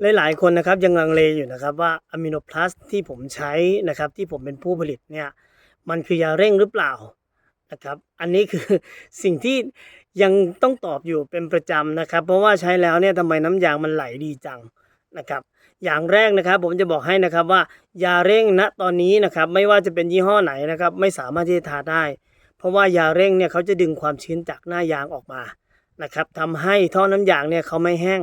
หลายๆคนนะครับยังลังเลอยู่นะครับว่าอะมิโนพลัสที่ผมใช้นะครับที่ผมเป็นผู้ผลิตเนี่ยมันคือยาเร่งหรือเปล่านะครับอันนี้คือสิ่งที่ยังต้องตอบอยู่เป็นประจำนะครับ เพราะว่าใช้แล้วเนี่ยทำไมน้ำยางมันไหลดีจังนะครับอย่างแรกนะครับผมจะบอกให้นะครับว่ายาเร่งณตอนนี้นะครับไม่ว่าจะเป็นยี่ห้อไหนนะครับไม่สามารถที่จะทาได้ เพราะว่ายาเร่งเนี่ยเขาจะดึงความชื้นจากหน้ายางออกมานะครับทำให้ท่อน้ำยางเนี่ยเขาไม่แห้ง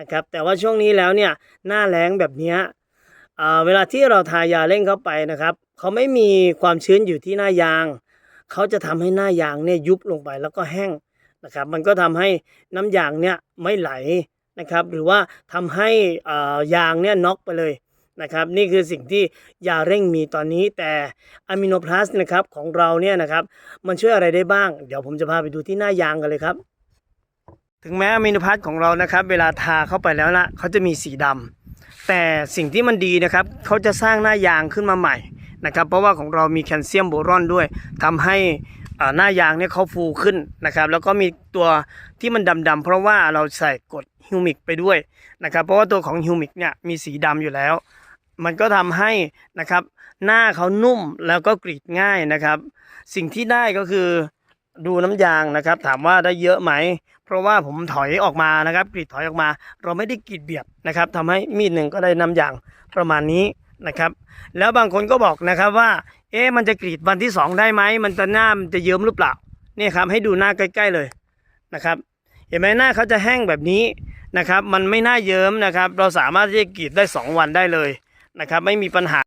นะครับแต่ว่าช่วงนี้แล้วเนี่ยหน้าแล้งแบบนี้เวลาที่เราทายาเร่งเข้าไปนะครับเขาไม่มีความชื้นอยู่ที่หน้ายาง เขาจะทำให้หน้ายางเนี่ยยุบลงไปแล้วก็แห้งนะครับมันก็ทำให้น้ำยางเนี่ยไม่ไหลนะครับหรือว่าทำให้ยางเนี่ยน็อกไปเลยนะครับนี่คือสิ่งที่ยาเร่งมีตอนนี้แต่อะมิโนพลัสนะครับของเราเนี่ยนะครับมันช่วยอะไรได้บ้าง เดี๋ยวผมจะพาไปดูที่หน้ายางกันเลยครับ ถึงแม้อะมิโนพลัสของเรานะครับ เวลาทาเข้าไปแล้วนะเขาจะมีสีดำแต่สิ่งที่มันดีนะครับเขาจะสร้างหน้ายางขึ้นมาใหม่นะครับเพราะว่าของเรามีแคลเซียมโบรอนด้วยทำให้อ่าหน้ายางเนี่ยเขาฟูขึ้นนะครับแล้วก็มีตัวที่มันดำๆเพราะว่าเราใส่กรดฮิวมิกไปด้วยนะครับเพราะว่าตัวของฮิวมิกเนี่ยมีสีดำอยู่แล้ว มันก็ทำให้นะครับหน้าเขานุ่มแล้วก็กรีดง่ายนะครับ สิ่งที่ได้ก็คือ ดูน้ำยางนะครับ ถามว่าได้เยอะไหม เพราะว่าผมถอยออกมานะครับกรีดถอยออกมา เราไม่ได้กรีดเบียดนะครับทำให้มีดหนึ่งก็ได้น้ำยางประมาณนี้นะครับ แล้วบางคนก็บอกนะครับว่า เอ๊ะมันจะกรีดวันที่สองได้ไหมมันจะหน้ามันจะเยิ้มหรือเปล่านี่ครับให้ดูหน้าใกล้ ๆเลยนะครับ เห็นไหมหน้าเขาจะแห้งแบบนี้นะครับ มันไม่น่าเยิ้มนะครับ เราสามารถที่จะกรีดได้สองวันได้เลยนะครับ ไม่มีปัญหา